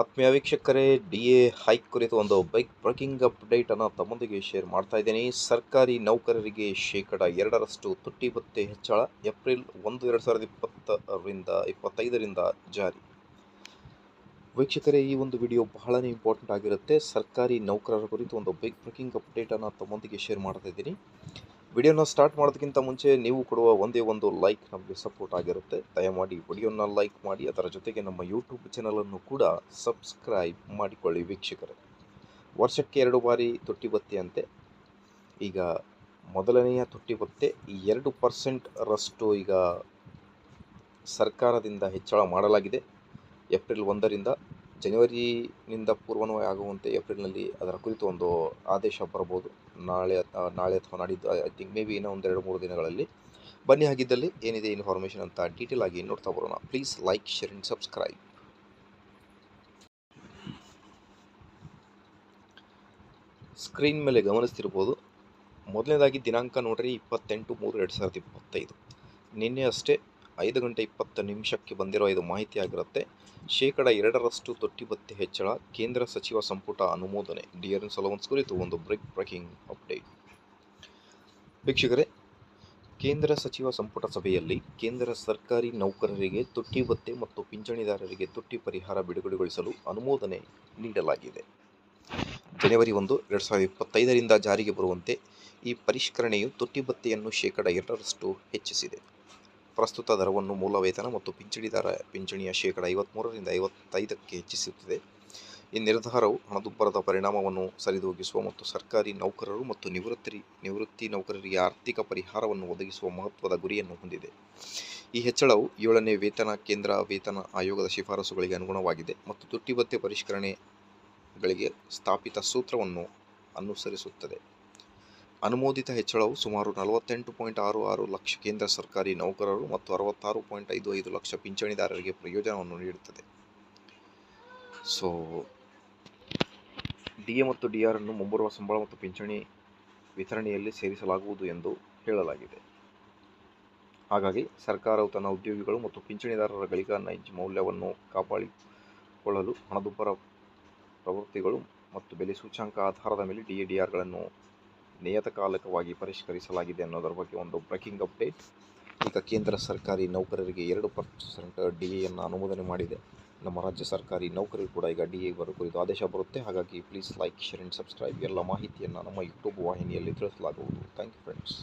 ಆತ್ಮೀಯ ವೀಕ್ಷಕರೇ, D A hike ಕುರಿತು ಒಂದು ಬೈಕ್ ಬ್ರೇಕಿಂಗ್ ಅಪ್ಡೇಟನ್ನು ತಮ್ಮೊಂದಿಗೆ ಶೇರ್ ಮಾಡ್ತಾ ಇದ್ದೀನಿ. ಸರ್ಕಾರಿ ನೌಕರರಿಗೆ ಶೇಕಡ ಎರಡರಷ್ಟು ತುಟ್ಟಿ ಭತ್ತೆ ಹೆಚ್ಚಳ ಏಪ್ರಿಲ್ ಒಂದು, ಎರಡು ಸಾವಿರದ ಇಪ್ಪತ್ತರಿಂದ ಇಪ್ಪತ್ತೈದರಿಂದ ಜಾರಿ. ವೀಕ್ಷಕರೇ, ಈ ಒಂದು ವಿಡಿಯೋ ಬಹಳನೇ ಇಂಪಾರ್ಟೆಂಟ್ ಆಗಿರುತ್ತೆ. ಸರ್ಕಾರಿ ನೌಕರರ ಕುರಿತು ಒಂದು ಬೈಕ್ ಬ್ರೇಕಿಂಗ್ ಅಪ್ಡೇಟನ್ನು ತಮ್ಮೊಂದಿಗೆ ಶೇರ್ ಮಾಡ್ತಾ ಇದ್ದೀನಿ. ವಿಡಿಯೋನ ಸ್ಟಾರ್ಟ್ ಮಾಡೋದಕ್ಕಿಂತ ಮುಂಚೆ ನೀವು ಕೊಡುವ ಒಂದೇ ಒಂದು ಲೈಕ್ ನಮಗೆ ಸಪೋರ್ಟ್ ಆಗಿರುತ್ತೆ. ದಯಮಾಡಿ ವಿಡಿಯೋನ ಲೈಕ್ ಮಾಡಿ, ಅದರ ಜೊತೆಗೆ ನಮ್ಮ ಯೂಟ್ಯೂಬ್ ಚಾನಲನ್ನು ಕೂಡ ಸಬ್ಸ್ಕ್ರೈಬ್ ಮಾಡಿಕೊಳ್ಳಿ ವೀಕ್ಷಕರೇ. ವರ್ಷಕ್ಕೆ ಎರಡು ಬಾರಿ ತೊಟ್ಟಿ ಬತ್ತೆಯಂತೆ ಈಗ ಮೊದಲನೆಯ ತೊಟ್ಟಿ ಬತ್ತೆ ಎರಡು ಪರ್ಸೆಂಟ್ ರಷ್ಟು ಈಗ ಸರ್ಕಾರದಿಂದ ಹೆಚ್ಚಳ ಮಾಡಲಾಗಿದೆ. ಏಪ್ರಿಲ್ ಒಂದರಿಂದ ಜನವರಿನಿಂದ ಪೂರ್ವನ್ವಯ ಆಗುವಂತೆ ಏಪ್ರಿಲ್ನಲ್ಲಿ ಅದರ ಕುರಿತು ಒಂದು ಆದೇಶ ಬರಬಹುದು. ನಾಳೆ ನಾಳೆ ಅಥವಾ ನಾಡಿದ್ದು, ಐ ಥಿಂಕ್ ಮೇ ಬಿ ಇನ್ನೂ ಒಂದು ಎರಡು ಮೂರು ದಿನಗಳಲ್ಲಿ. ಬನ್ನಿ ಹಾಗಿದ್ದಲ್ಲಿ ಏನಿದೆ ಇನ್ಫಾರ್ಮೇಷನ್ ಅಂತ ಡೀಟೇಲ್ ಆಗಿ ನೋಡ್ತಾ ಬರೋಣ. Please like, share and subscribe. Screen ಮೇಲೆ ಗಮನಿಸ್ತಿರ್ಬೋದು. ಮೊದಲನೇದಾಗಿ ದಿನಾಂಕ ನೋಡ್ರಿ, ಇಪ್ಪತ್ತೆಂಟು ಮೂರು ಎರಡು ಸಾವಿರದ ಇಪ್ಪತ್ತೈದು. ನಿನ್ನೆ ಅಷ್ಟೇ ಐದು ಗಂಟೆ ಇಪ್ಪತ್ತು ನಿಮಿಷಕ್ಕೆ ಬಂದಿರೋ ಇದು ಮಾಹಿತಿಯಾಗಿರುತ್ತೆ. ಶೇಕಡ ಎರಡರಷ್ಟು ತೊಟ್ಟಿ ಹೆಚ್ಚಳ, ಕೇಂದ್ರ ಸಚಿವ ಸಂಪುಟ ಅನುಮೋದನೆ, ಡಿಯರ್ ಸಲವನ್ಸ್ ಕುರಿತು ಒಂದು ಬ್ರೇಕ್ ಬ್ರೇಕಿಂಗ್ ಅಪ್ಡೇಟ್. ವೀಕ್ಷಕರೇ, ಕೇಂದ್ರ ಸಚಿವ ಸಂಪುಟ ಸಭೆಯಲ್ಲಿ ಕೇಂದ್ರ ಸರ್ಕಾರಿ ನೌಕರರಿಗೆ ತುಟ್ಟಿ ಭತ್ತೆ ಮತ್ತು ಪಿಂಚಣಿದಾರರಿಗೆ ತುಟ್ಟಿ ಪರಿಹಾರ ಬಿಡುಗಡೆಗೊಳಿಸಲು ಅನುಮೋದನೆ ನೀಡಲಾಗಿದೆ. ಜನವರಿ ಒಂದು, ಎರಡು ಸಾವಿರದ ಇಪ್ಪತ್ತೈದರಿಂದ ಜಾರಿಗೆ ಬರುವಂತೆ ಈ ಪರಿಷ್ಕರಣೆಯು ತುಟ್ಟಿ ಭತ್ತೆಯನ್ನು ಶೇಕಡ ಎರಡರಷ್ಟು ಹೆಚ್ಚಿಸಿದೆ. ಪ್ರಸ್ತುತ ದರವನ್ನು ಮೂಲ ವೇತನ ಮತ್ತು ಪಿಂಚಣಿದಾರ ಪಿಂಚಣಿಯ ಶೇಕಡ ಐವತ್ಮೂರರಿಂದ ಐವತ್ತೈದಕ್ಕೆ ಹೆಚ್ಚಿಸುತ್ತಿದೆ. ಈ ನಿರ್ಧಾರವು ಹಣದುಬ್ಬರದ ಪರಿಣಾಮವನ್ನು ಸರಿದೂಗಿಸುವ ಮತ್ತು ಸರ್ಕಾರಿ ನೌಕರರು ಮತ್ತು ನಿವೃತ್ತಿ ನಿವೃತ್ತಿ ನೌಕರರಿಗೆ ಆರ್ಥಿಕ ಪರಿಹಾರವನ್ನು ಒದಗಿಸುವ ಮಹತ್ವದ ಗುರಿಯನ್ನು ಹೊಂದಿದೆ. ಈ ಹೆಚ್ಚಳವು ಏಳನೇ ವೇತನ ಕೇಂದ್ರ ವೇತನ ಆಯೋಗದ ಶಿಫಾರಸುಗಳಿಗೆ ಅನುಗುಣವಾಗಿದೆ ಮತ್ತು ತುಟ್ಟಿ ಭತ್ಯೆ ಪರಿಷ್ಕರಣೆಗಳಿಗೆ ಸ್ಥಾಪಿತ ಸೂತ್ರವನ್ನು ಅನುಸರಿಸುತ್ತದೆ. ಅನುಮೋದಿತ ಹೆಚ್ಚಳವು ಸುಮಾರು ನಲವತ್ತೆಂಟು ಪಾಯಿಂಟ್ ಆರು ಆರು ಲಕ್ಷ ಕೇಂದ್ರ ಸರ್ಕಾರಿ ನೌಕರರು ಮತ್ತು ಅರವತ್ತಾರು ಪಾಯಿಂಟ್ ಐದು ಐದು ಲಕ್ಷ ಪಿಂಚಣಿದಾರರಿಗೆ ಪ್ರಯೋಜನವನ್ನು ನೀಡುತ್ತದೆ. ಸೊ ಡಿ ಎ ಮತ್ತು ಡಿ ಆರ್ ಅನ್ನು ಮುಂಬರುವ ಸಂಬಳ ಮತ್ತು ಪಿಂಚಣಿ ವಿತರಣೆಯಲ್ಲಿ ಸೇರಿಸಲಾಗುವುದು ಎಂದು ಹೇಳಲಾಗಿದೆ. ಹಾಗಾಗಿ ಸರ್ಕಾರವು ತನ್ನ ಉದ್ಯೋಗಿಗಳು ಮತ್ತು ಪಿಂಚಣಿದಾರರ ಗಳಿಕಾ ನೈಜ ಮೌಲ್ಯವನ್ನು ಕಾಪಾಡಿಕೊಳ್ಳಲು ಹಣದುಬ್ಬರ ಪ್ರವೃತ್ತಿಗಳು ಮತ್ತು ಬೆಲೆ ಸೂಚ್ಯಾಂಕ ಆಧಾರದ ಮೇಲೆ ಡಿ ಎ ಡಿ ಆರ್ಗಳನ್ನು ನಿಯತಕಾಲಿಕವಾಗಿ ಪರಿಷ್ಕರಿಸಲಾಗಿದೆ ಅನ್ನೋದರ ಬಗ್ಗೆ ಒಂದು ಬ್ರೇಕಿಂಗ್ ಅಪ್ಡೇಟ್ ಈಗ ಕೇಂದ್ರ ಸರ್ಕಾರಿ ನೌಕರರಿಗೆ ಎರಡು ಪರ್ಸೆಂಟ್ ಡಿ ಎಯನ್ನು ಅನುಮೋದನೆ ಮಾಡಿದೆ. ನಮ್ಮ ರಾಜ್ಯ ಸರ್ಕಾರಿ ನೌಕರಿ ಕೂಡ ಈಗ ಡಿ ಎ ಬರೋ ಕುರಿತು ಆದೇಶ ಬರುತ್ತೆ. ಹಾಗಾಗಿ please like share and subscribe ಎಲ್ಲ ಮಾಹಿತಿಯನ್ನು ನಮ್ಮ ಯೂಟ್ಯೂಬ್ ವಾಹಿನಿಯಲ್ಲಿ ತಿಳಿಸಲಾಗುವುದು. Thank you friends